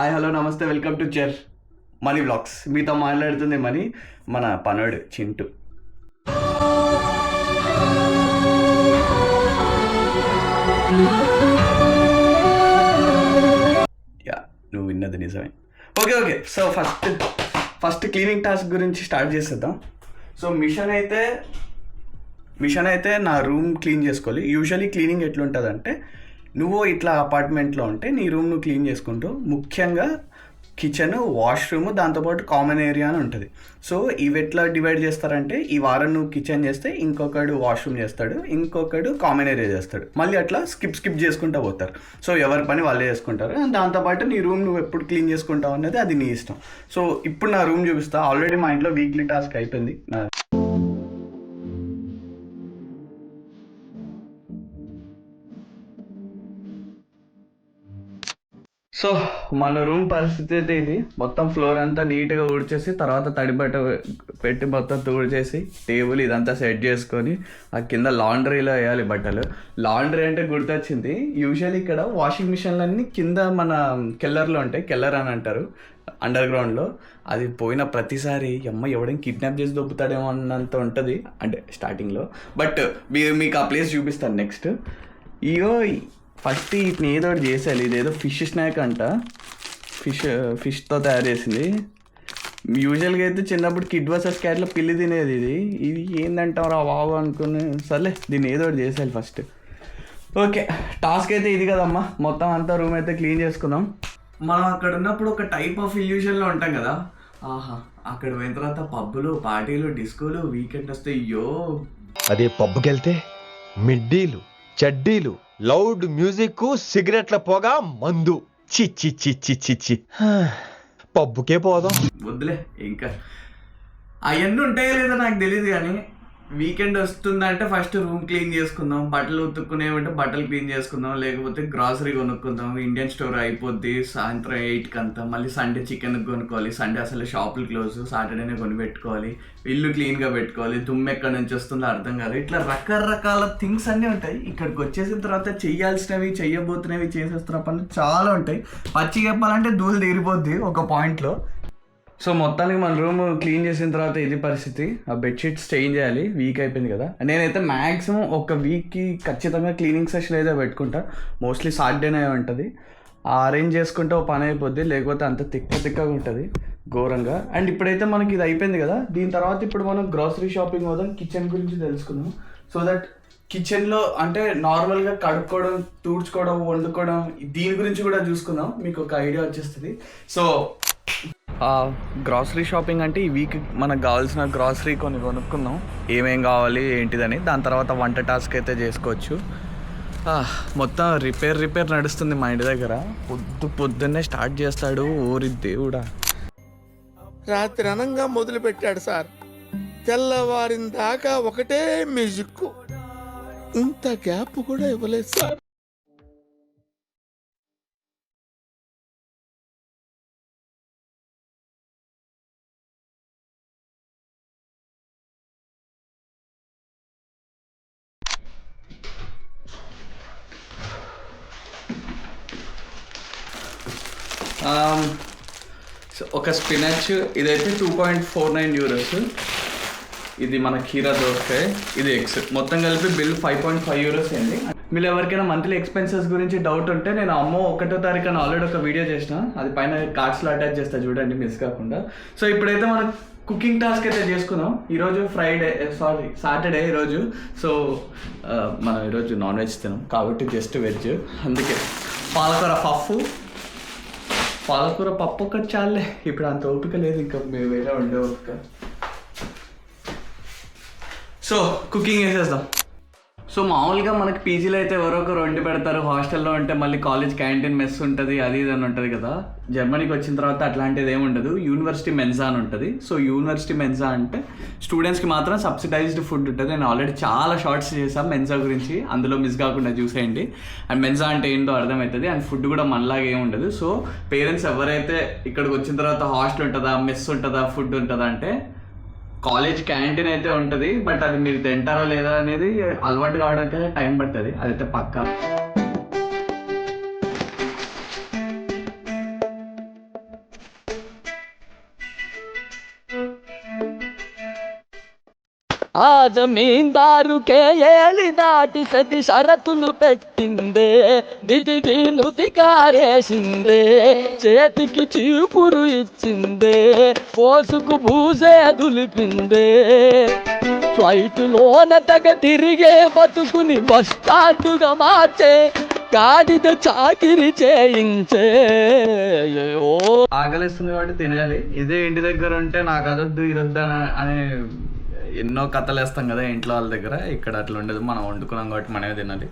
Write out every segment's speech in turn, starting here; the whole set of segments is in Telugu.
హాయ్ హలో నమస్తే వెల్కమ్ టు చర్ మనీ బ్లాగ్స్ మీతో మాట్లాడుతుంది మనీ మన పనోడు చింటూ. యా నువ్వు విన్నది నిజమే. Okay okay so first first cleaning task గురించి స్టార్ట్ చేసేద్దాం. సో మిషన్ అయితే మిషన్ అయితే నా రూమ్ క్లీన్ చేసుకోవాలి. యూజువలీ క్లీనింగ్ ఎట్లుంటుందంటే నువ్వు ఇట్లా అపార్ట్మెంట్లో ఉంటే నీ రూమ్ను క్లీన్ చేసుకుంటూ ముఖ్యంగా కిచెన్ వాష్రూమ్ దాంతోపాటు కామన్ ఏరియా అని ఉంటుంది. సో ఇవి ఎట్లా డివైడ్ చేస్తారంటే ఈ వారం నువ్వు కిచెన్ చేస్తే ఇంకొకడు వాష్రూమ్ చేస్తాడు ఇంకొకడు కామన్ ఏరియా చేస్తాడు. మళ్ళీ అట్లా స్కిప్ స్కిప్ చేసుకుంటూ పోతారు. సో ఎవరి పని వాళ్ళే చేసుకుంటారు. And దాంతోపాటు నీ రూమ్ నువ్వు ఎప్పుడు క్లీన్ చేసుకుంటావు అనేది అది నీ ఇష్టం. సో ఇప్పుడు నా రూమ్ చూపిస్తా. ఆల్రెడీ మా ఇంట్లో వీక్లీ టాస్క్ అయిపోయింది. నా సో మన రూమ్ పరిస్థితి అయితే ఇది. మొత్తం ఫ్లోర్ అంతా నీట్గా ఊడ్చేసి తర్వాత తడిబట్ట పెట్టి మొత్తం తూడ్చేసి టేబుల్ ఇదంతా సెట్ చేసుకొని ఆ కింద లాండ్రీలో వేయాలి బట్టలు. లాండ్రీ అంటే గుర్తొచ్చింది. యూజువల్లీ ఇక్కడ వాషింగ్ మిషన్లన్నీ కింద మన కెల్లర్లో ఉంటాయి. కెల్లర్ అని అంటారు. అండర్ గ్రౌండ్లో అది పోయిన ప్రతిసారి అమ్మ ఎవడైనా కిడ్నాప్ చేసి దొబ్బుతాడేమో అన్నంత ఉంటుంది. అంటే స్టార్టింగ్లో బట్ మీరు మీకు ఆ ప్లేస్ చూపిస్తాను నెక్స్ట్ ఇగో ఫస్ట్ వీటిని ఏదో ఒకటి చేసేయాలి. ఇదేదో ఫిష్ స్నాక్ అంట. ఫిష్ ఫిష్తో తయారు చేసింది. యూజువల్గా అయితే చిన్నప్పుడు కిడ్ వర్సెస్ క్యాట్లో పిల్లి తినేది ఇది. ఇది ఏందంటారా బాబు అనుకుని సర్లే దీన్ని ఏదో ఒకటి చేసేయాలి ఫస్ట్. ఓకే టాస్క్ అయితే ఇది కదమ్మా. మొత్తం అంతా రూమ్ అయితే క్లీన్ చేసుకుందాం. మనం అక్కడ ఉన్నప్పుడు ఒక టైప్ ఆఫ్ ఇల్యూషన్లో ఉంటాం కదా. ఆహా అక్కడ పోయిన తర్వాత పబ్బులు పార్టీలు డిస్కోలు వీకెండ్ వస్తే అయ్యో. అదే పబ్కి మిడ్డీలు చడ్డీలు లౌడ్ మ్యూజిక్ సిగరెట్ల పొగ మందు. చి చి చి చి చి చి పబ్బుకే పోదాం. వద్దులే ఇంకా అవన్నీ ఉంటాయో లేదో నాకు తెలియదు కానీ వీకెండ్ వస్తుందంటే ఫస్ట్ రూమ్ క్లీన్ చేసుకుందాం బట్టలు ఉతుక్కునేమంటే బట్టలు క్లీన్ చేసుకుందాం లేకపోతే గ్రాసరీ కొనుక్కుందాం ఇండియన్ స్టోర్ అయిపోద్ది సాయంత్రం ఎయిట్కి అంతా మళ్ళీ సండే చికెన్ కొనుక్కోవాలి సండే అసలు షాపులు క్లోజ్ సాటర్డేనే కొనిపెట్టుకోవాలి ఇల్లు క్లీన్గా పెట్టుకోవాలి దుమ్ము ఎక్కడి నుంచి వస్తుందో అర్థం కాదు. ఇట్లా రకరకాల థింగ్స్ అన్నీ ఉంటాయి. ఇక్కడికి వచ్చేసిన తర్వాత చేయాల్సినవి చేయబోతున్నవి చేసేస్తున్న పనులు చాలా ఉంటాయి. పచ్చి చెప్పాలంటే దూలు తీరిపోద్ది ఒక పాయింట్లో సో మొత్తానికి మన రూమ్ క్లీన్ చేసిన తర్వాత ఇది పరిస్థితి. ఆ బెడ్షీట్స్ చేంజ్ చేయాలి. వీక్ అయిపోయింది కదా. నేనైతే మ్యాక్సిమం ఒక వీక్కి ఖచ్చితంగా క్లీనింగ్ సెషన్ అయితే పెట్టుకుంటా. మోస్ట్లీ సాటర్డేనే ఉంటుంది. ఆ అరేంజ్ చేసుకుంటే ఓ పని అయిపోద్ది. లేకపోతే అంత తిక్క తిక్కగా ఉంటుంది. ఘోరంగా. అండ్ ఇప్పుడైతే మనకి ఇది అయిపోయింది కదా. దీని తర్వాత ఇప్పుడు మనం గ్రాసరీ షాపింగ్ పోదాం. కిచెన్ గురించి తెలుసుకుందాం. సో దట్ కిచెన్లో అంటే నార్మల్గా కడుక్కోవడం తూడ్చుకోవడం వండుకోవడం దీని గురించి కూడా చూసుకుందాం. మీకు ఒక ఐడియా వచ్చేస్తుంది. సో గ్రాసరీ షాపింగ్ అంటే ఈ వీక్ మనకు కావాల్సిన గ్రాసరీ కొన్ని కొనుక్కుందాం ఏమేం కావాలి ఏంటిదని. దాని తర్వాత వంట టాస్క్ అయితే చేసుకోవచ్చు. మొత్తం రిపేర్ రిపేర్ నడుస్తుంది మా ఇంటి దగ్గర. పొద్దు పొద్దున్నే స్టార్ట్ చేస్తాడు ఓరి దేవుడా. రాత్రి అనంగా మొదలు పెట్టాడు సార్. తెల్లవారిన దాకా ఒకటే మ్యూజిక్ ఇంత గ్యాప్ కూడా ఇవ్వలేదు సార్. Um, ఒక స్పినచ్ ఇదైతే two point four nine euros ఇది మన కీరా దోసకాయ ఇది ఎగ్స్. మొత్తం కలిపి bill five point five euros అయింది మీరు ఎవరికైనా మంత్లీ ఎక్స్పెన్సెస్ గురించి డౌట్ ఉంటే నేను అమ్మో ఒకటో తారీఖున ఆల్రెడీ ఒక వీడియో చేసిన. అది పైన కార్డ్స్లో అటాచ్ చేస్తా చూడండి మిస్ కాకుండా. సో ఇప్పుడైతే మనం కుకింగ్ టాస్క్ అయితే చేసుకుందాం ఈరోజు ఫ్రైడే సారీ సాటర్డే ఈరోజు సో మనం ఈరోజు నాన్ వెజ్ తినాం. కాబట్టి జస్ట్ వెజ్ అందుకే పాలకూర పఫ్ పాలకూర పప్పు ఒకటి చాలే. ఇప్పుడు అంత ఓపిక లేదు ఇంకా మేము వేరే ఉండే ఓపిక. సో కుకింగ్ వేసేద్దాం సో మామూలుగా మనకి పీజీలో అయితే ఎవరో ఒకరు వండి పెడతారు. హాస్టల్లో ఉంటే మళ్ళీ కాలేజ్ క్యాంటీన్ మెస్ ఉంటుంది అది ఇది అని ఉంటుంది కదా. జర్మనీకి వచ్చిన తర్వాత అట్లాంటిది ఏమి ఉండదు. యూనివర్సిటీ మెన్సా అని ఉంటుంది. సో యూనివర్సిటీ మెన్సా అంటే స్టూడెంట్స్కి మాత్రం సబ్సిడైజ్డ్ ఫుడ్ ఉంటుంది. నేను ఆల్రెడీ చాలా షార్ట్స్ చేశాను మెన్సా గురించి. అందులో మిస్ కాకుండా చూసేయండి. అండ్ మెన్సా అంటే ఏంటో అర్థమవుతుంది. అండ్ ఫుడ్ కూడా మనలాగా ఏమి ఉండదు. సో పేరెంట్స్ ఎవరైతే ఇక్కడికి వచ్చిన తర్వాత హాస్టల్ ఉంటుందా మెస్ ఉంటుందా ఫుడ్ ఉంటుందా అంటే కాలేజ్ క్యాంటీన్ అయితే ఉంటుంది బట్ అది మీరు తింటారా లేదా అనేది అలవాటు కావడానికి టైం పడుతుంది. అదైతే పక్కా. ఆ జమీందారుకే ఏలి నాటి సతి షరతులు పెట్టిందే దిది నుతికారేసిందే చేతికి చీపురు ఇచ్చిందే పోసుకు పూసే దులిపిందే. ఫ్లైట్లోన తగ తిరిగే బతుకుని బస్టాండుగా మార్చే గాడిద చాకిరి చేయించే. ఆకలిస్తుంది కాబట్టి తినాలి ఇదే ఇంటి దగ్గర ఉంటే నాకు అదొద్దు ఇదొద్దు అని- అనే ఎన్నో కథలు వేస్తాం కదా ఇంట్లో వాళ్ళ దగ్గర. ఇక్కడ అట్లా ఉండదు. మనం వండుకున్నాం కాబట్టి మనమే తినాలి.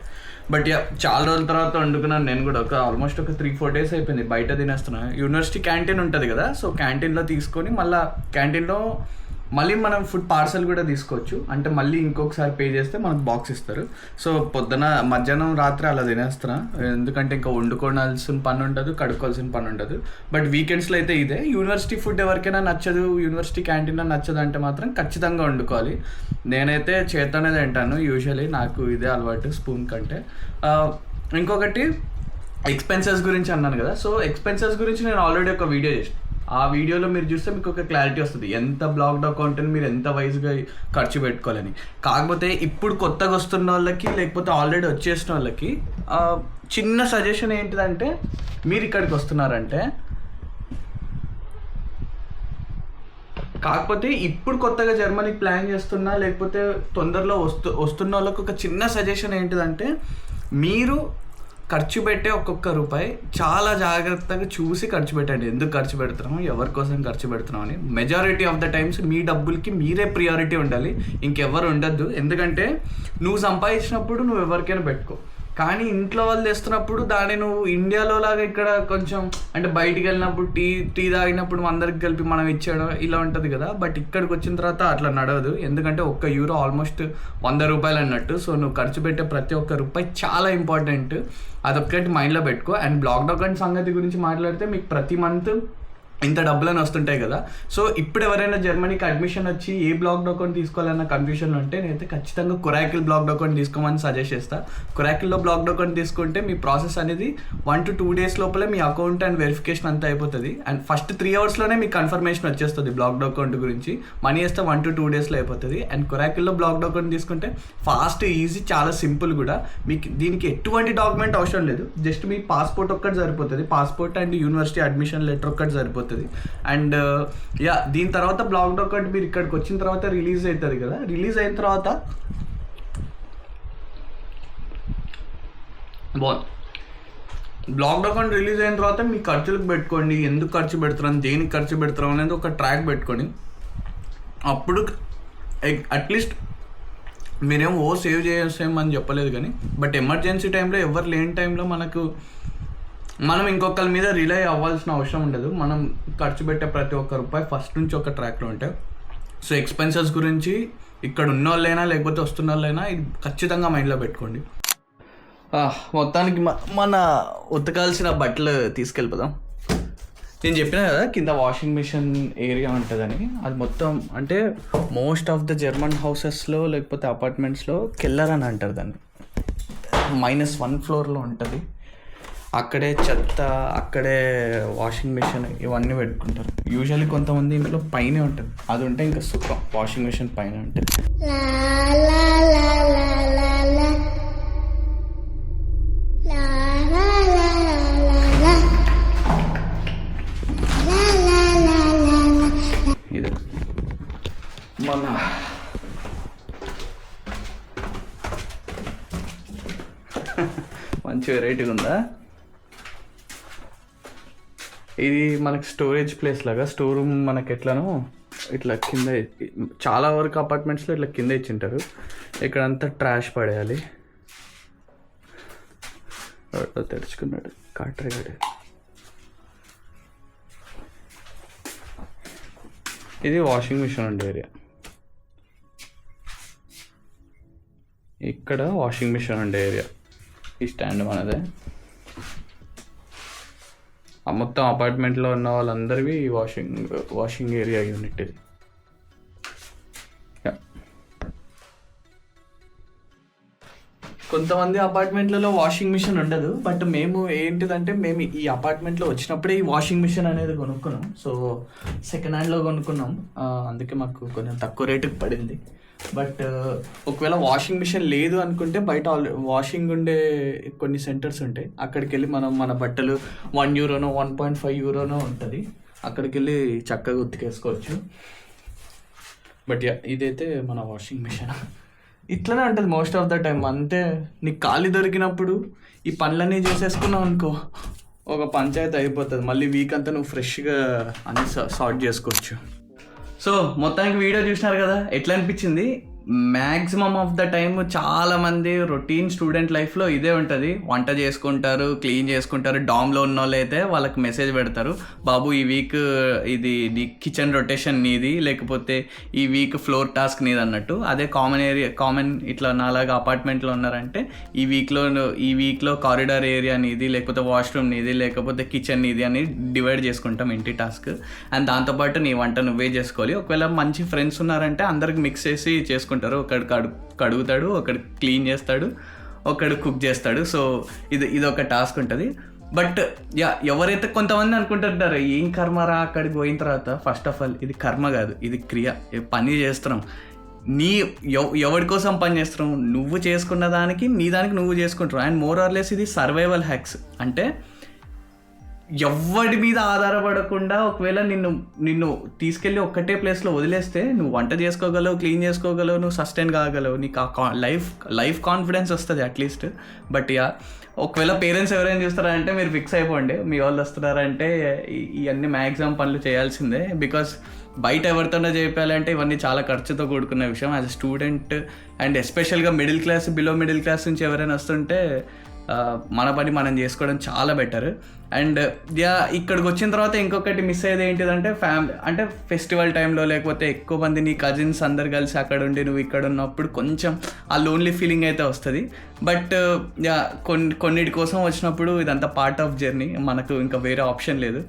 బట్ యా చాలా రోజుల తర్వాత వండుకున్నాను నేను కూడా. ఒక ఆల్మోస్ట్ ఒక త్రీ ఫోర్ డేస్ అయిపోయింది. బయట తినేస్తున్నాను యూనివర్సిటీ క్యాంటీన్ ఉంటుంది కదా. సో క్యాంటీన్లో తీసుకొని మళ్ళీ క్యాంటీన్లో మళ్ళీ మనం ఫుడ్ పార్సల్ కూడా తీసుకోవచ్చు. అంటే మళ్ళీ ఇంకొకసారి పే చేస్తే మనకు బాక్స్ ఇస్తారు. సో పొద్దున మధ్యాహ్నం రాత్రి అలా తినేస్తున్నా. ఎందుకంటే ఇంకా వండుకోవాల్సిన పని ఉండదు కడుక్కోవాల్సిన పని ఉండదు. బట్ వీకెండ్స్లో అయితే ఇదే. యూనివర్సిటీ ఫుడ్ ఎవరికైనా నచ్చదు యూనివర్సిటీ క్యాంటీన్ నచ్చదు అంటే మాత్రం ఖచ్చితంగా వండుకోవాలి. నేనైతే చేతనే తింటాను యూజువలీ నాకు ఇదే అలవాటు స్పూన్ కంటే. ఇంకొకటి ఎక్స్పెన్సెస్ గురించి అన్నాను కదా. సో ఎక్స్పెన్సెస్ గురించి నేను ఆల్రెడీ ఒక వీడియో చేసాను. ఆ వీడియోలో మీరు చూస్తే మీకు ఒక క్లారిటీ వస్తుంది. ఎంత బ్లాక్డ్ అకౌంట్ని మీరు ఎంత వైజ్గా ఖర్చు పెట్టుకోవాలని. కాకపోతే ఇప్పుడు కొత్తగా వస్తున్న వాళ్ళకి లేకపోతే ఆల్రెడీ వచ్చేసిన వాళ్ళకి చిన్న సజెషన్ ఏంటిదంటే మీరు ఇక్కడికి వస్తున్నారంటే కాకపోతే ఇప్పుడు కొత్తగా జర్మనీకి ప్లాన్ చేస్తున్నా లేకపోతే తొందరలో వస్తు వస్తున్న వాళ్ళకి ఒక చిన్న సజెషన్ ఏంటిదంటే మీరు ఖర్చు పెట్టే ఒక్కొక్క రూపాయి చాలా జాగ్రత్తగా చూసి ఖర్చు పెట్టండి. ఎందుకు ఖర్చు పెడుతున్నాం ఎవరి కోసం ఖర్చు పెడుతున్నాం అని. మెజారిటీ ఆఫ్ ద టైమ్స్ మీ డబ్బులకి మీరే ప్రియారిటీ ఉండాలి. ఇంకెవ్వరు ఉండద్దు. ఎందుకంటే నువ్వు సంపాదించినప్పుడు నువ్వు ఎవరికైనా పెట్టుకో. కానీ ఇంట్లో వాళ్ళు తెస్తున్నప్పుడు దాన్ని నువ్వు ఇండియాలో లాగా ఇక్కడ కొంచెం అంటే బయటికి వెళ్ళినప్పుడు టీ టీ తాగినప్పుడు అందరికి కలిపి మనం ఇచ్చేయడం ఇలా ఉంటుంది కదా. బట్ ఇక్కడికి వచ్చిన తర్వాత అట్లా నడవదు. ఎందుకంటే ఒక్క యూరో ఆల్మోస్ట్ వంద రూపాయలు అన్నట్టు. సో నువ్వు ఖర్చు పెట్టే ప్రతి ఒక్క రూపాయి చాలా ఇంపార్టెంట్ అదొక్కటి మైండ్లో పెట్టుకో. అండ్ బ్లాక్ డౌన్ సంగతి గురించి మాట్లాడితే మీకు ప్రతి మంత్ ఇంత డబ్బులని వస్తుంటాయి కదా. సో ఇప్పుడు ఎవరైనా జర్మనీకి అడ్మిషన్ వచ్చి ఏ బ్లాక్ అకౌంట్ తీసుకోవాలన్న కన్ఫ్యూషన్ ఉంటే నేనైతే ఖచ్చితంగా కురాకిల్ బ్లాక్ డాక్యుమెంట్ తీసుకోమని సజెస్ట్ చేస్తాను కురాకిల్లో బ్లాక్ డాక్యుమెంట్ తీసుకుంటే మీ ప్రాసెస్ అనేది వన్ టు టూ డేస్ లోపలే మీ అకౌంట్ అండ్ వెరిఫికేషన్ అంతా అయిపోతుంది. అండ్ ఫస్ట్ త్రీ అవర్స్లోనే మీకు కన్ఫర్మేషన్ వచ్చేస్తుంది బ్లాక్ అకౌంట్ గురించి. మనీ వేస్తే వన్ టు టూ డేస్లో అయిపోతుంది. అండ్ కురాకిల్లో బ్లాక్ అకౌంట్ తీసుకుంటే ఫాస్ట్ ఈజీ చాలా సింపుల్ కూడా. మీకు దీనికి ఎటువంటి డాక్యుమెంట్ అవసరం లేదు. జస్ట్ మీ పాస్పోర్ట్ ఒక్కటి సరిపోతుంది. Passport and university admission letter ఒక్కటి సరిపోతుంది. అండ్ uh, యా దీని తర్వాత బ్లాక్ డాక్యుమెంట్ మీరు ఇక్కడికి వచ్చిన తర్వాత రిలీజ్ అవుతుంది కదా? రిలీజ్ అయిన తర్వాత బాగుంది బ్లాక్ అకౌంట్ రిలీజ్ అయిన తర్వాత మీ ఖర్చులకు పెట్టుకోండి. ఎందుకు ఖర్చు పెడుతున్నాం దేనికి ఖర్చు పెడుతున్నాం అనేది ఒక ట్రాక్ పెట్టుకోండి. అప్పుడు అట్లీస్ట్ మీరేం ఓ సేవ్ చేసేమని చెప్పలేదు కానీ బట్ ఎమర్జెన్సీ టైంలో ఎవరు లేని టైంలో మనకు మనం ఇంకొకరి మీద రిలై అవ్వాల్సిన అవసరం ఉండదు. మనం ఖర్చు పెట్టే ప్రతి ఒక్క రూపాయి ఫస్ట్ నుంచి ఒక ట్రాక్లో ఉంటాయి. సో ఎక్స్పెన్సెస్ గురించి ఇక్కడ ఉన్న వాళ్ళైనా లేకపోతే వస్తున్న వాళ్ళైనా ఇది ఖచ్చితంగా మైండ్లో పెట్టుకోండి. మొత్తానికి మన ఉతకాల్సిన బట్టలు తీసుకెళ్ళిపోదాం. నేను చెప్పిన కదా కింద వాషింగ్ మిషన్ ఏరియా ఉంటుందని. అది మొత్తం అంటే మోస్ట్ ఆఫ్ ద జర్మన్ హౌసెస్లో లేకపోతే అపార్ట్మెంట్స్లో కెల్లర్ అని అంటారు దాన్ని. మైనస్ వన్ ఫ్లోర్లో ఉంటుంది. అక్కడే చెత్త అక్కడే వాషింగ్ మిషన్ ఇవన్నీ పెట్టుకుంటారు యూజువల్లీ కొంతమంది ఇంట్లో పైనే ఉంటుంది అది ఉంటే ఇంకా సుఖం వాషింగ్ మిషన్ పైన ఉంటుంది ఇది మన మంచి వెరైటీగా ఉందా ఇది మనకి స్టోరేజ్ ప్లేస్ లాగా స్టోర్ రూమ్ మనకి ఎట్లానో ఇట్లా కింద చాలా వరకు అపార్ట్మెంట్స్లో ఇట్లా కింద ఇచ్చింటారు. ఇక్కడంతా ట్రాష్ పడేయాలి. తెరుచుకున్నాడు కాట్రేగాడు ఇది వాషింగ్ మిషన్ ఉండే ఏరియా ఇక్కడ వాషింగ్ మిషన్ ఉండే ఏరియా ఈ స్టాండ్ మనదే. ఆ మొత్తం అపార్ట్మెంట్లో ఉన్న వాళ్ళందరివి వాషింగ్ వాషింగ్ ఏరియా యూనిట్ ఇది. కొంతమంది అపార్ట్మెంట్లలో వాషింగ్ మిషన్ ఉండదు బట్ మేము ఏంటిదంటే మేము ఈ అపార్ట్మెంట్లో వచ్చినప్పుడే ఈ వాషింగ్ మిషన్ అనేది కొనుక్కున్నాం. సో సెకండ్ హ్యాండ్లో కొనుక్కున్నాం. అందుకే మాకు కొంచెం తక్కువ రేటుకి పడింది. బట్ ఒకవేళ వాషింగ్ మిషన్ లేదు అనుకుంటే బయట ఆల్రెడీ వాషింగ్ ఉండే కొన్ని సెంటర్స్ ఉంటాయి. అక్కడికి వెళ్ళి మనం మన బట్టలు వన్ యూరోనో వన్ పాయింట్ ఫైవ్ యూరోనో ఉంటుంది. అక్కడికి వెళ్ళి చక్కగా ఉతికేసుకోవచ్చు. బట్ ఇదైతే మన వాషింగ్ మిషన్. ఇట్లనే ఉంటుంది మోస్ట్ ఆఫ్ ద టైం అంతే నీకు ఖాళీ దొరికినప్పుడు ఈ పనులన్నీ చేసేసుకున్నావు అనుకో ఒక పంచాయతీ అయిపోతుంది. మళ్ళీ వీక్ అంతా నువ్వు ఫ్రెష్గా అన్ని సార్ట్ చేసుకోవచ్చు. సో మొత్తానికి వీడియో చూసినారు కదా ఎట్లా అనిపించింది? మ్యాక్సిమం ఆఫ్ ద టైమ్ చాలా మంది రొటీన్ స్టూడెంట్ లైఫ్లో ఇదే ఉంటుంది. వంట చేసుకుంటారు క్లీన్ చేసుకుంటారు డామ్లో ఉన్న వాళ్ళు అయితే వాళ్ళకి మెసేజ్ పెడతారు. బాబు ఈ వీక్ ఇది నీ కిచెన్ రొటేషన్ నీది లేకపోతే ఈ వీక్ ఫ్లోర్ టాస్క్ నీది అన్నట్టు. అదే కామన్ ఏరియా కామన్ ఇట్లా నాలాగా అపార్ట్మెంట్లో ఉన్నారంటే ఈ వీక్లో ఈ వీక్లో కారిడార్ ఏరియా నీది లేకపోతే వాష్రూమ్ నీది లేకపోతే కిచెన్ నీది అని డివైడ్ చేసుకుంటాం ఇంటి టాస్క్ అండ్ దాంతోపాటు నీ వంట నువ్వే చేసుకోవాలి. ఒకవేళ మంచి ఫ్రెండ్స్ ఉన్నారంటే అందరికి మిక్స్ చేసి చేసుకుంటాం. చేసుకుంటారు ఒకడు కడు కడుగుతాడు ఒకడు క్లీన్ చేస్తాడు ఒకడు కుక్ చేస్తాడు. సో ఇది ఇది ఒక టాస్క్ ఉంటుంది. బట్ యా ఎవరైతే కొంతమంది అనుకుంటుంటారు ఏం కర్మరా అక్కడికి పోయిన తర్వాత? ఫస్ట్ ఆఫ్ ఆల్ ఇది కర్మ కాదు. ఇది క్రియ. పని చేస్తున్నాం. నీ ఎవ- ఎవరి కోసం పని చేస్తున్నావు? నువ్వు చేసుకున్న దానికి నీ దానికి నువ్వు చేసుకుంటావు అండ్ మోర్ ఆర్లెస్ ఇది సర్వైవల్ హ్యాక్స్ అంటే ఎవరి మీద ఆధారపడకుండా ఒకవేళ నిన్ను నిన్ను తీసుకెళ్ళి ఒక్కటే ప్లేస్లో వదిలేస్తే నువ్వు వంట చేసుకోగలవు క్లీన్ చేసుకోగలవు నువ్వు సస్టైన్ కాగలవు. నీకు ఆ లైఫ్ లైఫ్ కాన్ఫిడెన్స్ వస్తుంది అట్లీస్ట్ బట్ యా ఒకవేళ పేరెంట్స్ ఎవరైనా చూస్తారంటే మీరు ఫిక్స్ అయిపోండి. మీ వాళ్ళు వస్తున్నారంటే ఇవన్నీ మ్యాక్సిమం పనులు చేయాల్సిందే. బికాస్ బయట ఎవరితోనో చేయాలంటే ఇవన్నీ చాలా ఖర్చుతో కూడుకున్న విషయం. యాజ్ అ స్టూడెంట్ అండ్ ఎస్పెషల్గా middle class below middle class నుంచి ఎవరైనా వస్తుంటే మన పని మనం చేసుకోవడం చాలా బెటర్ అండ్ యా ఇక్కడికి వచ్చిన తర్వాత ఇంకొకటి మిస్ అయ్యేది ఏంటిదంటే ఫ్యామిలీ అంటే ఫెస్టివల్ టైంలో లేకపోతే ఎక్కువ మంది నీ కజిన్స్ అందరు కలిసి అక్కడ ఉండి నువ్వు ఇక్కడ ఉన్నప్పుడు కొంచెం ఆ లోన్లీ ఫీలింగ్ అయితే వస్తుంది. బట్ యా కొన్ని కొన్నిటి కోసం వచ్చినప్పుడు ఇదంతా పార్ట్ ఆఫ్ జర్నీ మనకు ఇంకా వేరే ఆప్షన్ లేదు.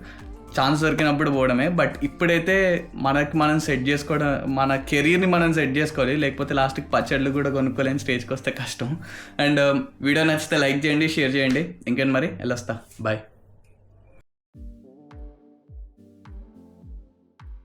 ఛాన్స్ దొరికినప్పుడు పోవడమే. బట్ ఇప్పుడైతే మనకి మనం సెట్ చేసుకోవడం మన కెరీర్ని మనం సెట్ చేసుకోవాలి. లేకపోతే లాస్ట్కి పచ్చళ్ళు కూడా కొనుక్కోలేని స్టేజ్కి వస్తే కష్టం. అండ్ వీడియో నచ్చితే లైక్ చేయండి షేర్ చేయండి. ఇంకేంటి మరి? వెళ్ళొస్తా. బాయ్.